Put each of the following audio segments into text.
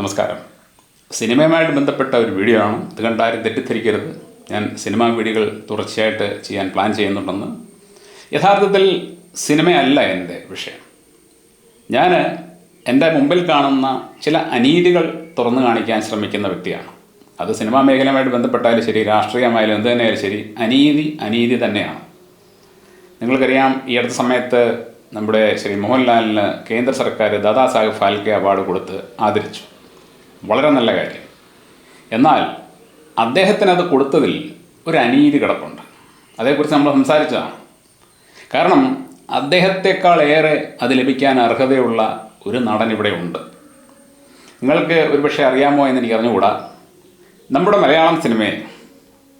നമസ്കാരം. സിനിമയുമായിട്ട് ബന്ധപ്പെട്ട ഒരു വീഡിയോ ആണ്. ഇത് കണ്ടാരും തെറ്റിദ്ധരിക്കരുത്. ഞാൻ സിനിമാ വീഡിയോകൾ തുടർച്ചയായിട്ട് ചെയ്യാൻ പ്ലാൻ ചെയ്യുന്നുണ്ടെന്ന്. യഥാർത്ഥത്തിൽ സിനിമയല്ല എന്റെ വിഷയം. ഞാൻ എന്റെ മുമ്പിൽ കാണുന്ന ചില അനീതികൾ തുറന്നു കാണിക്കാൻ ശ്രമിക്കുന്ന വ്യക്തിയാണ്. അത് സിനിമാ മേഖലയുമായിട്ട് ബന്ധപ്പെട്ടാലും ശരി രാഷ്ട്രീയമായാലും എന്ത് തന്നെയായാലും ശരി അനീതി അനീതി തന്നെയാണ്. നിങ്ങൾക്കറിയാം ഈ അടുത്ത സമയത്ത് നമ്മുടെ ശ്രീ മോഹൻലാലിന് കേന്ദ്ര സർക്കാർ ദാദാ സാഹിബ് ഫാൽക്കെ അവാർഡ് കൊടുത്ത് ആദരിച്ചു. വളരെ നല്ല കാര്യം. എന്നാൽ അദ്ദേഹത്തിന് അത് കൊടുത്തതിൽ ഒരു അനീതി കിടപ്പുണ്ട്. അതേക്കുറിച്ച് നമ്മൾ സംസാരിച്ചതാണ്. കാരണം അദ്ദേഹത്തെക്കാൾ ഏറെ അത് ലഭിക്കാൻ അർഹതയുള്ള ഒരു നടൻ ഇവിടെ ഉണ്ട്. നിങ്ങൾക്ക് ഒരുപക്ഷെ അറിയാമോ എന്ന് എനിക്ക് അറിഞ്ഞുകൂടാ. നമ്മുടെ മലയാളം സിനിമയെ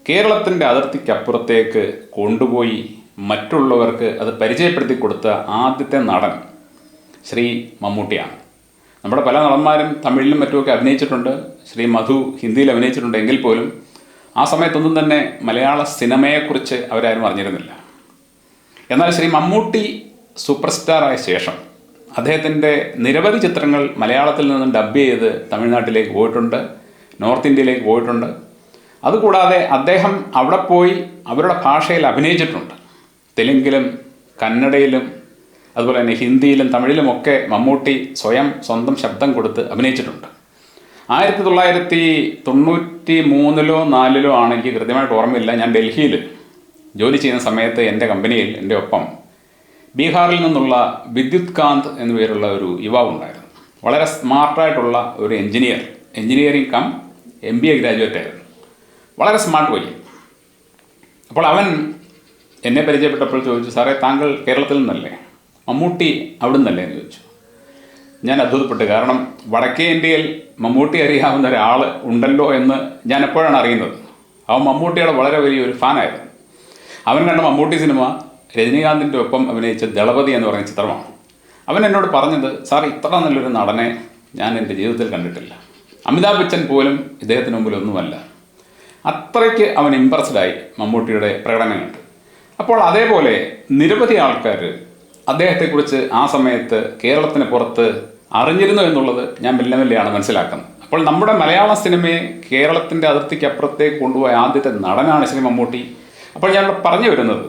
കേരളത്തിന്റെ അതിർത്തിക്കപ്പുറത്തേക്ക് കൊണ്ടുപോയി മറ്റുള്ളവർക്ക് അത് പരിചയപ്പെടുത്തി കൊടുത്ത ആദ്യത്തെ നടൻ ശ്രീ മമ്മൂട്ടിയാണ്. നമ്മുടെ പല നടന്മാരും തമിഴിലും മറ്റുമൊക്കെ അഭിനയിച്ചിട്ടുണ്ട്. ശ്രീ മധു ഹിന്ദിയിൽ അഭിനയിച്ചിട്ടുണ്ട് എങ്കിൽ പോലും ആ സമയത്തൊന്നും തന്നെ മലയാള സിനിമയെക്കുറിച്ച് അവരാരും അറിഞ്ഞിരുന്നില്ല. എന്നാൽ ശ്രീ മമ്മൂട്ടി സൂപ്പർ സ്റ്റാറായ ശേഷം അദ്ദേഹത്തിന്റെ നിരവധി ചിത്രങ്ങൾ മലയാളത്തിൽ നിന്ന് ഡബ് ചെയ്ത് തമിഴ്നാട്ടിലേക്ക് പോയിട്ടുണ്ട് നോർത്ത് ഇന്ത്യയിലേക്ക് പോയിട്ടുണ്ട്. അതുകൂടാതെ അദ്ദേഹം അവിടെ പോയി അവരുടെ ഭാഷയിൽ അഭിനയിച്ചിട്ടുണ്ട്. തെലുങ്കിലും കന്നഡയിലും അതുപോലെ തന്നെ ഹിന്ദിയിലും തമിഴിലും ഒക്കെ മമ്മൂട്ടി സ്വയം സ്വന്തം ശബ്ദം കൊടുത്ത് അഭിനയിച്ചിട്ടുണ്ട്. ആയിരത്തി തൊള്ളായിരത്തി തൊണ്ണൂറ്റി മൂന്നിലോ നാലിലോ ആണെങ്കിൽ കൃത്യമായിട്ട് ഓർമ്മയില്ല. ഞാൻ ഡൽഹിയിൽ ജോലി ചെയ്യുന്ന സമയത്ത് എന്റെ കമ്പനിയിൽ എന്റെ ഒപ്പം ബീഹാറിൽ നിന്നുള്ള വിദ്യുത് കാന്ത് എന്നു പേരുള്ള ഒരു യുവാവുണ്ടായിരുന്നു വളരെ സ്മാർട്ടായിട്ടുള്ള ഒരു engineer engineering cum M B A graduate ആയിരുന്നു. വളരെ സ്മാർട്ട് വഴി അപ്പോൾ അവൻ എന്നെ പരിചയപ്പെട്ടപ്പോൾ ചോദിച്ചു സാറേ താങ്കൾ കേരളത്തിൽ നിന്നല്ലേ? മമ്മൂട്ടി അവിടെ നിന്നല്ലേ എന്ന് ചോദിച്ചു. ഞാൻ അത്ഭുതപ്പെട്ടു. കാരണം വടക്കേ ഇന്ത്യയിൽ മമ്മൂട്ടി അറിയാവുന്ന ഒരാൾ ഉണ്ടല്ലോ എന്ന് ഞാൻ എപ്പോഴാണ് അറിയുന്നത്? അവൻ മമ്മൂട്ടിയുടെ വളരെ വലിയൊരു ഫാനായിരുന്നു. അവൻ കണ്ട മമ്മൂട്ടി സിനിമ രജനീകാന്തിന്റെ ഒപ്പം അഭിനയിച്ച ദളപതി എന്ന് പറയുന്ന ചിത്രമാണ്. അവൻ എന്നോട് പറഞ്ഞത് സാർ ഇത്ര നല്ലൊരു നടനെ ഞാൻ എന്റെ ജീവിതത്തിൽ കണ്ടിട്ടില്ല. അമിതാഭ് ബച്ചൻ പോലും ഇദ്ദേഹത്തിന് മുമ്പിൽ ഒന്നുമല്ല. അത്രയ്ക്ക് അവൻ ഇമ്പ്രസ്ഡായി മമ്മൂട്ടിയുടെ പ്രകടനം കണ്ട് അപ്പോൾ അതേപോലെ നിരവധി ആൾക്കാർ അദ്ദേഹത്തെക്കുറിച്ച് ആ സമയത്ത് കേരളത്തിന് പുറത്ത് അറിഞ്ഞിരുന്നു എന്നുള്ളത് ഞാൻ മെല്ലെ മെല്ലെയാണ് മനസ്സിലാക്കുന്നത്. അപ്പോൾ നമ്മുടെ മലയാള സിനിമയെ കേരളത്തിന്റെ അതിർത്തിക്ക് അപ്പുറത്തേക്ക് കൊണ്ടുപോയ ആദ്യത്തെ നടനാണ് ശ്രീ മമ്മൂട്ടി. അപ്പോൾ ഞാൻ പറഞ്ഞു വരുന്നത്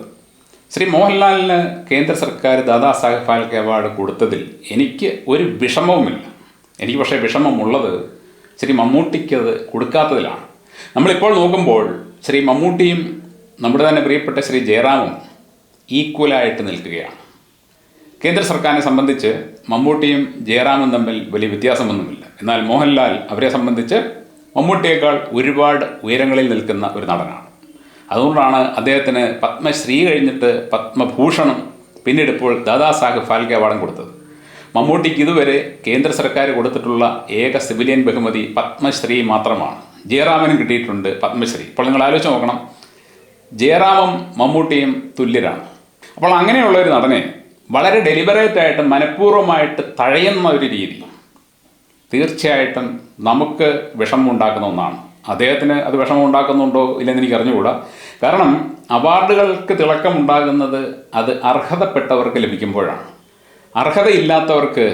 ശ്രീ മോഹൻലാലിന് കേന്ദ്ര സർക്കാർ ദാദാ സാഹേബ് ഫാൽക്കെ അവാർഡ് കൊടുത്തതിൽ എനിക്ക് ഒരു വിഷമവുമില്ല. എനിക്ക് പക്ഷേ വിഷമമുള്ളത് ശ്രീ മമ്മൂട്ടിക്ക് അത് കൊടുക്കാത്തതിലാണ്. നമ്മളിപ്പോൾ നോക്കുമ്പോൾ ശ്രീ മമ്മൂട്ടിയും നമ്മുടെ തന്നെ പ്രിയപ്പെട്ട ശ്രീ ജയറാമും ഈക്വലായിട്ട് നിൽക്കുകയാണ്. കേന്ദ്ര സർക്കാരിനെ സംബന്ധിച്ച് മമ്മൂട്ടിയും ജയറാമും തമ്മിൽ വലിയ വ്യത്യാസമൊന്നുമില്ല. എന്നാൽ മോഹൻലാൽ അവരെ സംബന്ധിച്ച് മമ്മൂട്ടിയേക്കാൾ ഒരുപാട് ഉയരങ്ങളിൽ നിൽക്കുന്ന ഒരു നടനാണ്. അതുകൊണ്ടാണ് അദ്ദേഹത്തിന് പത്മശ്രീ കഴിഞ്ഞിട്ട് പത്മഭൂഷണം പിന്നീട് ഇപ്പോൾ ദാദാസാഹിബ് ഫാൽക്കെ അവാർഡും കൊടുത്തത്. മമ്മൂട്ടിക്ക് ഇതുവരെ കേന്ദ്ര സർക്കാർ കൊടുത്തിട്ടുള്ള ഏക സിവിലിയൻ ബഹുമതി പത്മശ്രീ മാത്രമാണ്. ജയറാമനും കിട്ടിയിട്ടുണ്ട് പത്മശ്രീ. ഇപ്പോൾ നിങ്ങൾ ആലോചിച്ച് നോക്കണം. ജയറാമും മമ്മൂട്ടിയും തുല്യരാണ്. അപ്പോൾ അങ്ങനെയുള്ള ഒരു നടനെ വളരെ ഡെലിബറേറ്റ് ആയിട്ട് മനഃപൂർവമായിട്ട് തഴയുന്ന ഒരു രീതി. തീർച്ചയായിട്ടും നമുക്ക് വിഷമം ഉണ്ടാക്കുന്ന ഒന്നാണ്. അദ്ദേഹത്തിന് അത് വിഷമം ഉണ്ടാക്കുന്നുണ്ടോ ഇല്ലെന്ന് എനിക്ക് അറിഞ്ഞുകൂടാ. കാരണം അവാർഡുകൾക്ക് തിളക്കം ഉണ്ടാകുന്നത് അത് അർഹതപ്പെട്ടവർക്ക് ലഭിക്കുമ്പോഴാണ്. അർഹതയില്ലാത്തവർക്ക്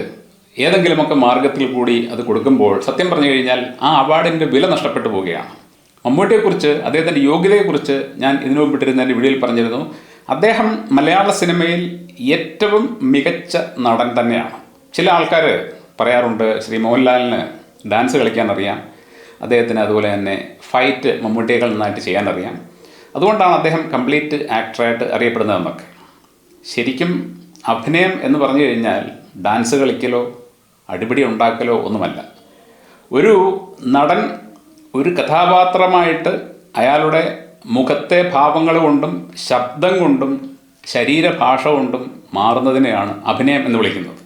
ഏതെങ്കിലുമൊക്കെ മാർഗത്തിൽ കൂടി അത് കൊടുക്കുമ്പോൾ സത്യം പറഞ്ഞു കഴിഞ്ഞാൽ ആ അവാർഡിന്റെ വില നഷ്ടപ്പെട്ടു പോവുകയാണ്. മമ്മൂട്ടിയെക്കുറിച്ച് അദ്ദേഹത്തിന്റെ യോഗ്യതയെക്കുറിച്ച് ഞാൻ ഇതിനു മുമ്പിട്ടിരുന്ന എന്റെ വീഡിയോയിൽ പറഞ്ഞിരുന്നു. അദ്ദേഹം മലയാള സിനിമയിൽ ഏറ്റവും മികച്ച നടൻ തന്നെയാണ്. ചില ആൾക്കാർ പറയാറുണ്ട് ശ്രീ മോഹൻലാലിന് ഡാൻസ് കളിക്കാൻ അറിയാം അദ്ദേഹത്തിന് അതുപോലെ തന്നെ ഫൈറ്റ് മമ്മൂട്ടിയേക്കാൾ നന്നായിട്ട് ചെയ്യാൻ അറിയാം അതുകൊണ്ടാണ് അദ്ദേഹം കംപ്ലീറ്റ് ആക്ടറായിട്ട് അറിയപ്പെടുന്നതെന്നൊക്കെ ശരിക്കും അഭിനയം എന്ന് പറഞ്ഞു കഴിഞ്ഞാൽ ഡാൻസ് കളിക്കലോ അടിപിടി ഉണ്ടാക്കലോ ഒന്നുമല്ല. ഒരു നടൻ ഒരു കഥാപാത്രമായിട്ട് അയാളുടെ മുഖത്തെ ഭാവങ്ങൾ കൊണ്ടും ശബ്ദം കൊണ്ടും ശരീരഭാഷ കൊണ്ടും മാറുന്നതിനെയാണ് അഭിനയം എന്ന് വിളിക്കുന്നത്.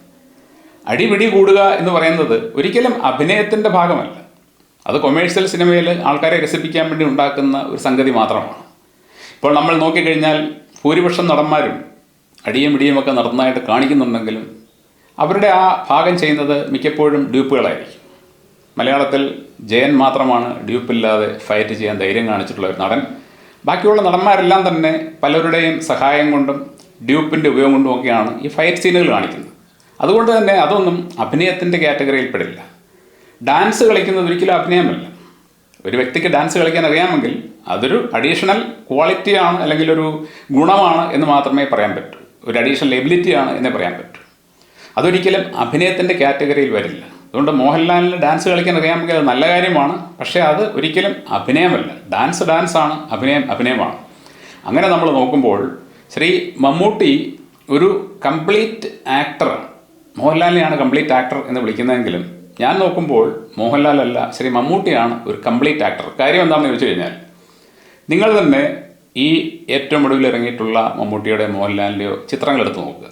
അടിപിടി കൂടുക എന്ന് പറയുന്നത് ഒരിക്കലും അഭിനയത്തിന്റെ ഭാഗമല്ല. അത് കൊമേഴ്സ്യൽ സിനിമയിൽ ആൾക്കാരെ രസിപ്പിക്കാൻ വേണ്ടി ഉണ്ടാക്കുന്ന ഒരു സംഗതി മാത്രമാണ്. ഇപ്പോൾ നമ്മൾ നോക്കിക്കഴിഞ്ഞാൽ ഭൂരിപക്ഷം നടന്മാരും അടിയും ഇടിയും ഒക്കെ നടന്നതായിട്ട് കാണിക്കുന്നുണ്ടെങ്കിലും അവരുടെ ആ ഭാഗം ചെയ്യുന്നത് മിക്കപ്പോഴും ഡ്യൂപ്പുകളായിരിക്കും. മലയാളത്തിൽ ജയൻ മാത്രമാണ് ഡ്യൂപ്പില്ലാതെ ഫൈറ്റ് ചെയ്യാൻ ധൈര്യം കാണിച്ചിട്ടുള്ള ഒരു നടൻ. ബാക്കിയുള്ള നടന്മാരെല്ലാം തന്നെ പലരുടെയും സഹായം കൊണ്ടും ഡ്യൂപ്പിന്റെ ഉപയോഗം കൊണ്ടും ഒക്കെയാണ് ഈ ഫൈറ്റ് സീനുകൾ കാണിക്കുന്നത്. അതുകൊണ്ട് തന്നെ അതൊന്നും അഭിനയത്തിന്റെ കാറ്റഗറിയിൽ പെടില്ല ഡാൻസ് കളിക്കുന്നത് ഒരിക്കലും അഭിനയമല്ല. ഒരു വ്യക്തിക്ക് ഡാൻസ് കളിക്കാൻ അറിയാമെങ്കിൽ അതൊരു അഡീഷണൽ ക്വാളിറ്റിയാണ് അല്ലെങ്കിൽ ഒരു ഗുണമാണ് എന്ന് മാത്രമേ പറയാൻ പറ്റൂ. ഒരു അഡീഷണൽ എബിലിറ്റിയാണ് എന്നേ പറയാൻ പറ്റൂ. അതൊരിക്കലും അഭിനയത്തിന്റെ കാറ്റഗറിയിൽ വരില്ല. അതുകൊണ്ട് മോഹൻലാലിന് ഡാൻസ് കളിക്കാൻ അറിയാമെങ്കിൽ അത് നല്ല കാര്യമാണ്. പക്ഷേ അത് ഒരിക്കലും അഭിനയമല്ല. ഡാൻസ് ഡാൻസാണ് അഭിനയം അഭിനയമാണ്. അങ്ങനെ നമ്മൾ നോക്കുമ്പോൾ ശ്രീ മമ്മൂട്ടി ഒരു കംപ്ലീറ്റ് ആക്ടറാണ് മോഹൻലാലിനെയാണ് കംപ്ലീറ്റ് ആക്ടർ എന്ന് വിളിക്കുന്നതെങ്കിലും ഞാൻ നോക്കുമ്പോൾ മോഹൻലാലല്ല ശ്രീ മമ്മൂട്ടിയാണ് ഒരു കംപ്ലീറ്റ് ആക്ടർ കാര്യം എന്താണെന്ന് ചോദിച്ചു കഴിഞ്ഞാൽ നിങ്ങൾ തന്നെ ഈ ഏറ്റവും ഒടുവിൽ ഇറങ്ങിയിട്ടുള്ള മമ്മൂട്ടിയുടെ മോഹൻലാലിന്റെയോ ചിത്രങ്ങൾ എടുത്ത് നോക്കുക.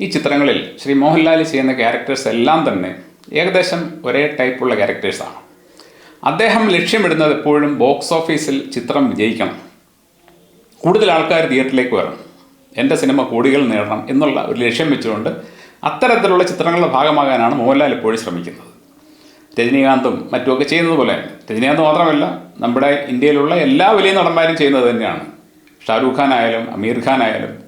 ഈ ചിത്രങ്ങളിൽ ശ്രീ മോഹൻലാൽ ചെയ്യുന്ന ക്യാരക്ടേഴ്സ് എല്ലാം തന്നെ ഏകദേശം ഒരേ ടൈപ്പുള്ള ക്യാരക്ടേഴ്സാണ്. അദ്ദേഹം ലക്ഷ്യമിടുന്നത് എപ്പോഴും ബോക്സ് ഓഫീസിൽ ചിത്രം വിജയിക്കണം. കൂടുതൽ ആൾക്കാർ തിയേറ്ററിലേക്ക് വരണം. എന്റെ സിനിമ കോടികൾ നേടണം എന്നുള്ള ഒരു ലക്ഷ്യം വെച്ചുകൊണ്ട് അത്തരത്തിലുള്ള ചിത്രങ്ങളുടെ ഭാഗമാകാനാണ് മോഹൻലാൽ എപ്പോഴും ശ്രമിക്കുന്നത്. രജനീകാന്തും മറ്റുമൊക്കെ ചെയ്യുന്നത് പോലെ രജനീകാന്ത് മാത്രമല്ല നമ്മുടെ ഇന്ത്യയിലുള്ള എല്ലാ വലിയ നടന്മാരും ചെയ്യുന്നത് തന്നെയാണ്. ഷാരൂഖ് ഖാൻ ആയാലും അമീർ ഖാൻ ആയാലും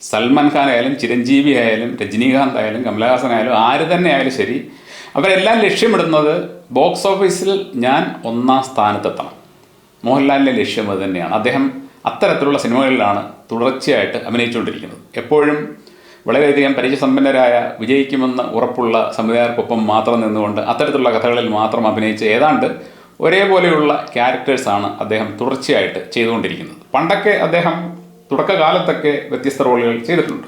സൽമാൻ ഖാൻ ആയാലും ചിരഞ്ജീവി ആയാലും രജനീകാന്ത് ആയാലും കമലഹാസൻ ആയാലും ആര് തന്നെ ആയാലും ശരി അവരെല്ലാം ലക്ഷ്യമിടുന്നത് ബോക്സ് ഓഫീസിൽ ഞാൻ ഒന്നാം സ്ഥാനത്തെത്തണം. മോഹൻലാലിന്റെ ലക്ഷ്യം അത് തന്നെയാണ്. അദ്ദേഹം അത്തരത്തിലുള്ള സിനിമകളിലാണ് തുടർച്ചയായിട്ട് അഭിനയിച്ചുകൊണ്ടിരിക്കുന്നത്. എപ്പോഴും വളരെയധികം പരിചയസമ്പന്നരായ വിജയിക്കുമെന്ന് ഉറപ്പുള്ള സംവിധായകർക്കൊപ്പം മാത്രം നിന്നുകൊണ്ട് അത്തരത്തിലുള്ള കഥകളിൽ മാത്രം അഭിനയിച്ച് ഏതാണ്ട് ഒരേപോലെയുള്ള ക്യാരക്ടേഴ്സാണ് അദ്ദേഹം തുടർച്ചയായിട്ട് ചെയ്തുകൊണ്ടിരിക്കുന്നത്. പണ്ടൊക്കെ അദ്ദേഹം തുടക്കകാലത്തൊക്കെ വ്യത്യസ്ത റോളുകൾ ചെയ്തിട്ടുണ്ട്.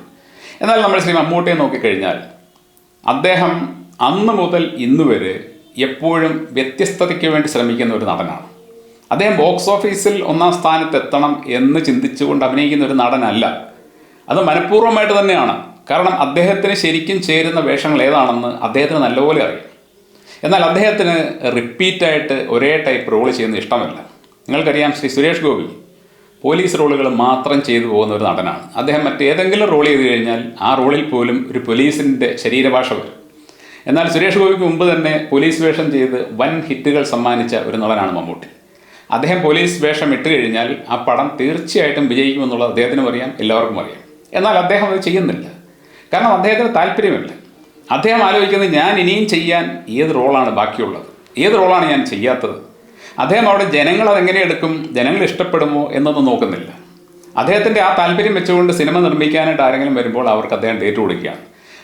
എന്നാൽ നമ്മൾ ശ്രീ മമ്മൂട്ടിയെ നോക്കിക്കഴിഞ്ഞാൽ അദ്ദേഹം അന്ന് മുതൽ ഇന്ന് വരെ എപ്പോഴും വ്യത്യസ്തതയ്ക്ക് വേണ്ടി ശ്രമിക്കുന്ന ഒരു നടനാണ്. അദ്ദേഹം ബോക്സ് ഓഫീസിൽ ഒന്നാം സ്ഥാനത്ത് എത്തണം എന്ന് ചിന്തിച്ചുകൊണ്ട് അഭിനയിക്കുന്ന ഒരു നടനല്ല. അത് മനഃപൂർവമായിട്ട് തന്നെയാണ്. കാരണം അദ്ദേഹത്തിന് ശരിക്കും ചേരുന്ന വേഷങ്ങൾ ഏതാണെന്ന് അദ്ദേഹത്തിന് നല്ലപോലെ അറിയാം. എന്നാൽ അദ്ദേഹത്തിന് റിപ്പീറ്റായിട്ട് ഒരേ ടൈപ്പ് റോൾ ചെയ്യുന്ന ഇഷ്ടമല്ല. നിങ്ങൾക്കറിയാം ശ്രീ സുരേഷ് ഗോപി പോലീസ് റോളുകൾ മാത്രം ചെയ്തു പോകുന്ന ഒരു നടനാണ്. അദ്ദേഹം മറ്റേതെങ്കിലും റോൾ ചെയ്തു കഴിഞ്ഞാൽ ആ റോളിൽ പോലും ഒരു പോലീസിന്റെ ശരീരഭാഷ വരും. എന്നാൽ സുരേഷ് ഗോപിക്ക് മുമ്പ് തന്നെ പോലീസ് വേഷം ചെയ്ത് വൻ ഹിറ്റുകൾ സമ്മാനിച്ച ഒരു നടനാണ് മമ്മൂട്ടി. അദ്ദേഹം പോലീസ് വേഷം ഇട്ട് കഴിഞ്ഞാൽ ആ പടം തീർച്ചയായിട്ടും വിജയിക്കുമെന്നുള്ളത് അദ്ദേഹത്തിനും അറിയാം എല്ലാവർക്കും അറിയാം. എന്നാൽ അദ്ദേഹം അത് ചെയ്യുന്നില്ല. കാരണം അദ്ദേഹത്തിന് താല്പര്യമില്ല. അദ്ദേഹം ആലോചിക്കുന്നത് ഞാൻ ഇനിയും ചെയ്യാൻ ഏത് റോളാണ് ബാക്കിയുള്ളത്? ഏത് റോളാണ് ഞാൻ ചെയ്യാത്തത്? അദ്ദേഹം അവിടെ ജനങ്ങൾ അതെങ്ങനെ എടുക്കും? ജനങ്ങൾ ഇഷ്ടപ്പെടുമോ എന്നൊന്നും നോക്കുന്നില്ല. അദ്ദേഹത്തിന്റെ ആ താല്പര്യം വെച്ചുകൊണ്ട് സിനിമ നിർമ്മിക്കാനായിട്ട് ആരെങ്കിലും വരുമ്പോൾ അവർക്ക് അദ്ദേഹം ഡേറ്റ് കൊടുക്കുകയാണ്.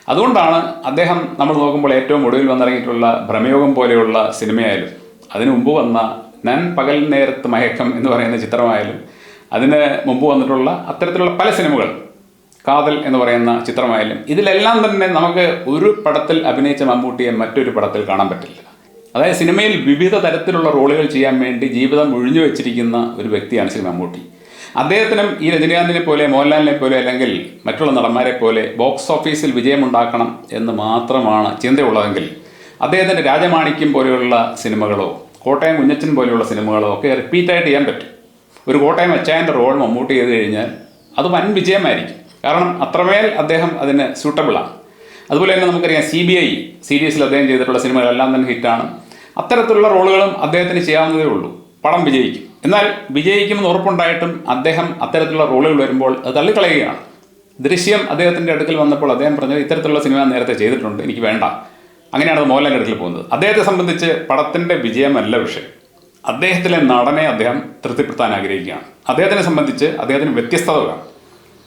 അതുകൊണ്ടാണ് അദ്ദേഹം നമ്മൾ നോക്കുമ്പോൾ ഏറ്റവും ഒടുവിൽ വന്നിറങ്ങിയിട്ടുള്ള ഭ്രമയോഗം പോലെയുള്ള സിനിമയായാലും അതിനു മുമ്പ് വന്ന നൻ പകൽ നേരത്ത് മയക്കം എന്ന് പറയുന്ന ചിത്രമായാലും അതിന് മുമ്പ് വന്നിട്ടുള്ള അത്തരത്തിലുള്ള പല സിനിമകൾ കാതൽ എന്ന് പറയുന്ന ചിത്രമായാലും ഇതിലെല്ലാം തന്നെ നമുക്ക് ഒരു പടത്തിൽ അഭിനയിച്ച മമ്മൂട്ടിയെ മറ്റൊരു പടത്തിൽ കാണാൻ പറ്റില്ല. അതായത് സിനിമയിൽ വിവിധ തരത്തിലുള്ള റോളുകൾ ചെയ്യാൻ വേണ്ടി ജീവിതം ഒഴിഞ്ഞു വെച്ചിരിക്കുന്ന ഒരു വ്യക്തിയാണ് ശ്രീ മമ്മൂട്ടി. അദ്ദേഹത്തിനും ഈ രജനീകാന്തിനെ പോലെ മോഹൻലാലിനെ പോലെ അല്ലെങ്കിൽ മറ്റുള്ള നടന്മാരെ പോലെ ബോക്സ് ഓഫീസിൽ വിജയമുണ്ടാക്കണം എന്ന് മാത്രമാണ് ചിന്തയുള്ളതെങ്കിൽ അദ്ദേഹത്തിന്റെ രാജമാണിക്യം പോലെയുള്ള സിനിമകളോ കോട്ടയം കുഞ്ഞച്ചൻ പോലെയുള്ള സിനിമകളോ ഒക്കെ റിപ്പീറ്റായിട്ട് ചെയ്യാൻ പറ്റും. ഒരു കോട്ടയം അച്ചായന്റെ റോൾ മമ്മൂട്ടി ചെയ്ത് കഴിഞ്ഞാൽ അത് വൻ വിജയമായിരിക്കും. കാരണം അത്രമേൽ അദ്ദേഹം അതിന് സ്യൂട്ടബിളാണ് അതുപോലെ തന്നെ നമുക്കറിയാം സി ബി ഐ സീരീസിൽ അദ്ദേഹം ചെയ്തിട്ടുള്ള സിനിമകളെല്ലാം തന്നെ ഹിറ്റാണ്. അത്തരത്തിലുള്ള റോളുകളും അദ്ദേഹത്തിന് ചെയ്യാവുന്നതേ ഉള്ളൂ. പടം വിജയിക്കും. എന്നാൽ വിജയിക്കുമെന്ന് ഉറപ്പുണ്ടായിട്ടും അദ്ദേഹം അത്തരത്തിലുള്ള റോളുകൾ വരുമ്പോൾ അത് തള്ളിക്കളയുകയാണ്. ദൃശ്യം അദ്ദേഹത്തിന്റെ അടുക്കൽ വന്നപ്പോൾ അദ്ദേഹം പറഞ്ഞത് ഇത്തരത്തിലുള്ള സിനിമ നേരത്തെ ചെയ്തിട്ടുണ്ട് എനിക്ക് വേണ്ട. അങ്ങനെയാണ് അത് മോഹൻലാലിന്റെ അടുക്കൽ പോകുന്നത്. അദ്ദേഹത്തെ സംബന്ധിച്ച് പടത്തിന്റെ വിജയമല്ല വിഷയം. അദ്ദേഹത്തിലെ നടനെ അദ്ദേഹം തൃപ്തിപ്പെടുത്താൻ ആഗ്രഹിക്കുകയാണ്. അദ്ദേഹത്തിനെ സംബന്ധിച്ച് അദ്ദേഹത്തിന് വ്യത്യസ്തത വേണം.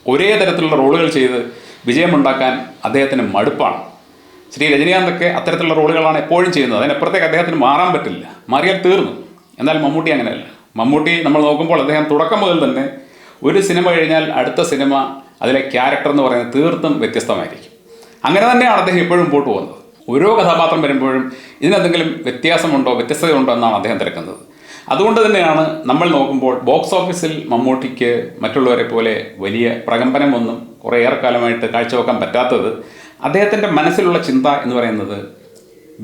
ഒരേ തരത്തിലുള്ള റോളുകൾ ചെയ്ത് വിജയമുണ്ടാക്കാൻ അദ്ദേഹത്തിന് മടുപ്പാണ്. ശ്രീ രജനീകാന്തൊക്കെ അത്തരത്തിലുള്ള റോളുകളാണ് എപ്പോഴും ചെയ്യുന്നത്. അതിനപ്പുറത്തേക്ക് അദ്ദേഹത്തിന് മാറാൻ പറ്റില്ല. മാറിയാൽ തീർന്നു. എന്നാൽ മമ്മൂട്ടി അങ്ങനെയല്ല. മമ്മൂട്ടി നമ്മൾ നോക്കുമ്പോൾ അദ്ദേഹം തുടക്കം മുതൽ തന്നെ ഒരു സിനിമ കഴിഞ്ഞാൽ അടുത്ത സിനിമ അതിലെ ക്യാരക്ടർ എന്ന് പറയുന്നത് തീർത്തും വ്യത്യസ്തമായിരിക്കും. അങ്ങനെ തന്നെയാണ് അദ്ദേഹം എപ്പോഴും മുമ്പോട്ട് പോകുന്നത്. ഓരോ കഥാപാത്രം വരുമ്പോഴും ഇതിനെന്തെങ്കിലും വ്യത്യാസമുണ്ടോ വ്യത്യസ്തതയുണ്ടോ എന്നാണ് അദ്ദേഹം തിരക്കുന്നത്. അതുകൊണ്ട് തന്നെയാണ് നമ്മൾ നോക്കുമ്പോൾ ബോക്സ് ഓഫീസിൽ മമ്മൂട്ടിക്ക് മറ്റുള്ളവരെ പോലെ വലിയ പ്രകമ്പനമൊന്നും കുറേയേറെ കാലമായിട്ട് കാഴ്ചവെക്കാൻ പറ്റാത്തത് അദ്ദേഹത്തിന്റെ മനസ്സിലുള്ള ചിന്ത എന്ന് പറയുന്നത്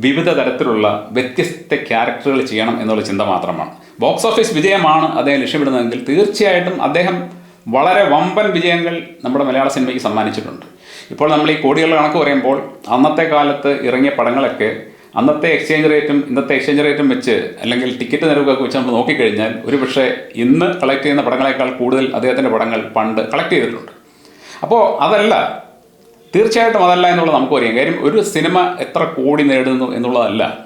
വിവിധ തരത്തിലുള്ള വ്യത്യസ്ത ക്യാരക്ടറുകൾ ചെയ്യണം എന്നുള്ള ചിന്ത മാത്രമാണ്. ബോക്സ് ഓഫീസ് വിജയമാണ് അദ്ദേഹം ലക്ഷ്യമിടുന്നതെങ്കിൽ തീർച്ചയായിട്ടും അദ്ദേഹം വളരെ വമ്പൻ വിജയങ്ങൾ നമ്മുടെ മലയാള സിനിമയ്ക്ക് സമ്മാനിച്ചിട്ടുണ്ട്. ഇപ്പോൾ നമ്മൾ ഈ കോടികളുടെ കണക്ക് പറയുമ്പോൾ അന്നത്തെ കാലത്ത് ഇറങ്ങിയ പടങ്ങളൊക്കെ അന്നത്തെ എക്സ്ചേഞ്ച് റേറ്റും ഇന്നത്തെ എക്സ്ചേഞ്ച് റേറ്റും വെച്ച് അല്ലെങ്കിൽ ടിക്കറ്റ് നിരക്കൊക്കെ വെച്ച് നമ്മൾ നോക്കിക്കഴിഞ്ഞാൽ ഒരു പക്ഷേ ഇന്ന് കളക്ട് ചെയ്യുന്ന പടങ്ങളെക്കാൾ കൂടുതൽ അദ്ദേഹത്തിന്റെ പടങ്ങൾ പണ്ട് കളക്ട് ചെയ്തിട്ടുണ്ട്. അപ്പോൾ അതല്ല തീർച്ചയായിട്ടും അതല്ല എന്നുള്ളത് നമുക്കറിയാം കാര്യം ഒരു സിനിമ എത്ര കോടി നേടുന്നു എന്നുള്ളതല്ല.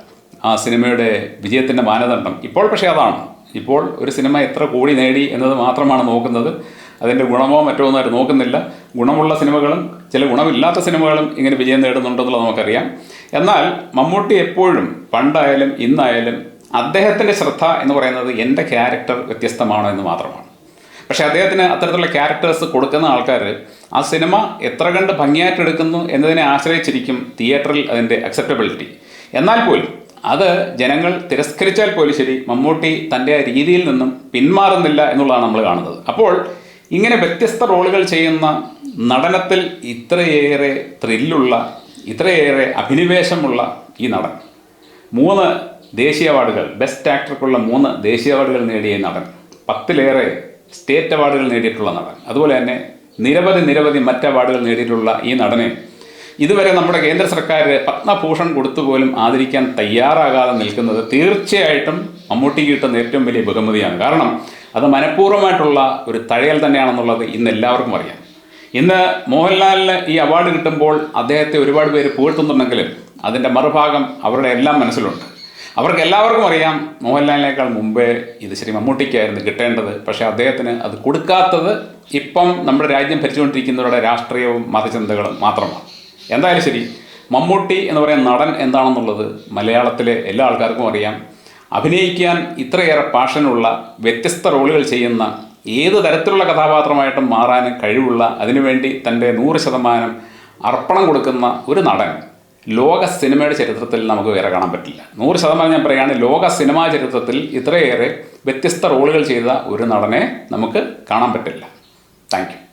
ആ സിനിമയുടെ വിജയത്തിന്റെ മാനദണ്ഡം. ഇപ്പോൾ പക്ഷേ അതാണ്. ഇപ്പോൾ ഒരു സിനിമ എത്ര കോടി നേടി എന്നത് മാത്രമാണ് നോക്കുന്നത്. അതിന്റെ ഗുണമോ മറ്റോ ഒന്നും അവർ നോക്കുന്നില്ല. ഗുണമുള്ള സിനിമകളും ചില ഗുണമില്ലാത്ത സിനിമകളും ഇങ്ങനെ വിജയം നേടുന്നുണ്ടെന്നുള്ളത് നമുക്കറിയാം. എന്നാൽ മമ്മൂട്ടി എപ്പോഴും പണ്ടായാലും ഇന്നായാലും അദ്ദേഹത്തിന്റെ ശ്രദ്ധ എന്ന് പറയുന്നത് എന്റെ ക്യാരക്ടർ വ്യത്യസ്തമാണോ എന്ന് മാത്രമാണ്. പക്ഷേ അദ്ദേഹത്തിന് അത്തരത്തിലുള്ള ക്യാരക്ടേഴ്സ് കൊടുക്കുന്ന ആൾക്കാർ ആ സിനിമ എത്ര കണ്ട് ഭംഗിയായിട്ട് എടുക്കുന്നു എന്നതിനെ ആശ്രയിച്ചിരിക്കും തിയേറ്ററിൽ അതിന്റെ അക്സെപ്റ്റബിലിറ്റി എന്നാൽ പോലും അത് ജനങ്ങൾ തിരസ്കരിച്ചാൽ പോലും ശരി മമ്മൂട്ടി തന്റെ രീതിയിൽ നിന്നും പിന്മാറുന്നില്ല എന്നുള്ളതാണ് നമ്മൾ കാണുന്നത്. അപ്പോൾ ഇങ്ങനെ വ്യത്യസ്ത റോളുകൾ ചെയ്യുന്ന നടനത്തിൽ ഇത്രയേറെ ത്രില്ലുള്ള ഇത്രയേറെ അഭിനിവേശമുള്ള ഈ നടൻ. മൂന്ന് ദേശീയ അവാർഡുകൾ ബെസ്റ്റ് ആക്ടർക്കുള്ള മൂന്ന് ദേശീയ അവാർഡുകൾ നേടിയ നടൻ. പത്തിലേറെ സ്റ്റേറ്റ് അവാർഡുകൾ നേടിയിട്ടുള്ള നടൻ. അതുപോലെ തന്നെ നിരവധി നിരവധി മറ്റ് അവാർഡുകൾ നേടിയിട്ടുള്ള ഈ നടനെ ഇതുവരെ നമ്മുടെ കേന്ദ്ര സർക്കാർ പത്മഭൂഷൺ കൊടുത്തു പോലും ആദരിക്കാൻ തയ്യാറാകാതെ നിൽക്കുന്നത് തീർച്ചയായിട്ടും മമ്മൂട്ടിക്ക് കിട്ടുന്ന ഏറ്റവും വലിയ ബഹുമതിയാണ്. കാരണം അത് മനഃപൂർവമായിട്ടുള്ള ഒരു തഴയൽ തന്നെയാണെന്നുള്ളത് ഇന്ന് എല്ലാവർക്കും അറിയാം. ഇന്ന് മോഹൻലാലിന് ഈ അവാർഡ് കിട്ടുമ്പോൾ അദ്ദേഹത്തെ ഒരുപാട് പേര് പുകഴ്ത്തുന്നുണ്ടെങ്കിലും അതിന്റെ മറുഭാഗം അവരുടെ എല്ലാം മനസ്സിലുണ്ട്. അവർക്ക് എല്ലാവർക്കും അറിയാം മോഹൻലാലിനേക്കാൾ മുമ്പേ ഇത് ശരി മമ്മൂട്ടിക്കായിരുന്നു കിട്ടേണ്ടത്. പക്ഷേ അദ്ദേഹത്തിന് അത് കൊടുക്കാത്തത് ഇപ്പം നമ്മുടെ രാജ്യം ഭരിച്ചുകൊണ്ടിരിക്കുന്നവരുടെ രാഷ്ട്രീയവും മതചിന്തകളും മാത്രമാണ്. എന്തായാലും ശരി മമ്മൂട്ടി എന്ന് പറയുന്ന നടൻ എന്താണെന്നുള്ളത് മലയാളത്തിലെ എല്ലാ ആൾക്കാർക്കും അറിയാം. അഭിനയിക്കാൻ ഇത്രയേറെ പാഷനുള്ള വ്യത്യസ്ത റോളുകൾ ചെയ്യുന്ന ഏത് തരത്തിലുള്ള കഥാപാത്രമായിട്ടും മാറാനും കഴിവുള്ള അതിനുവേണ്ടി തന്റെ നൂറ് ശതമാനം അർപ്പണം കൊടുക്കുന്ന ഒരു നടൻ ലോക സിനിമയുടെ ചരിത്രത്തിൽ നമുക്ക് വേറെ കാണാൻ പറ്റില്ല. നൂറ് ശതമാനം ഞാൻ പറയുകയാണ് ലോക സിനിമാ ചരിത്രത്തിൽ ഇത്രയേറെ വ്യത്യസ്ത റോളുകൾ ചെയ്ത ഒരു നടനെ നമുക്ക് കാണാൻ പറ്റില്ല. താങ്ക്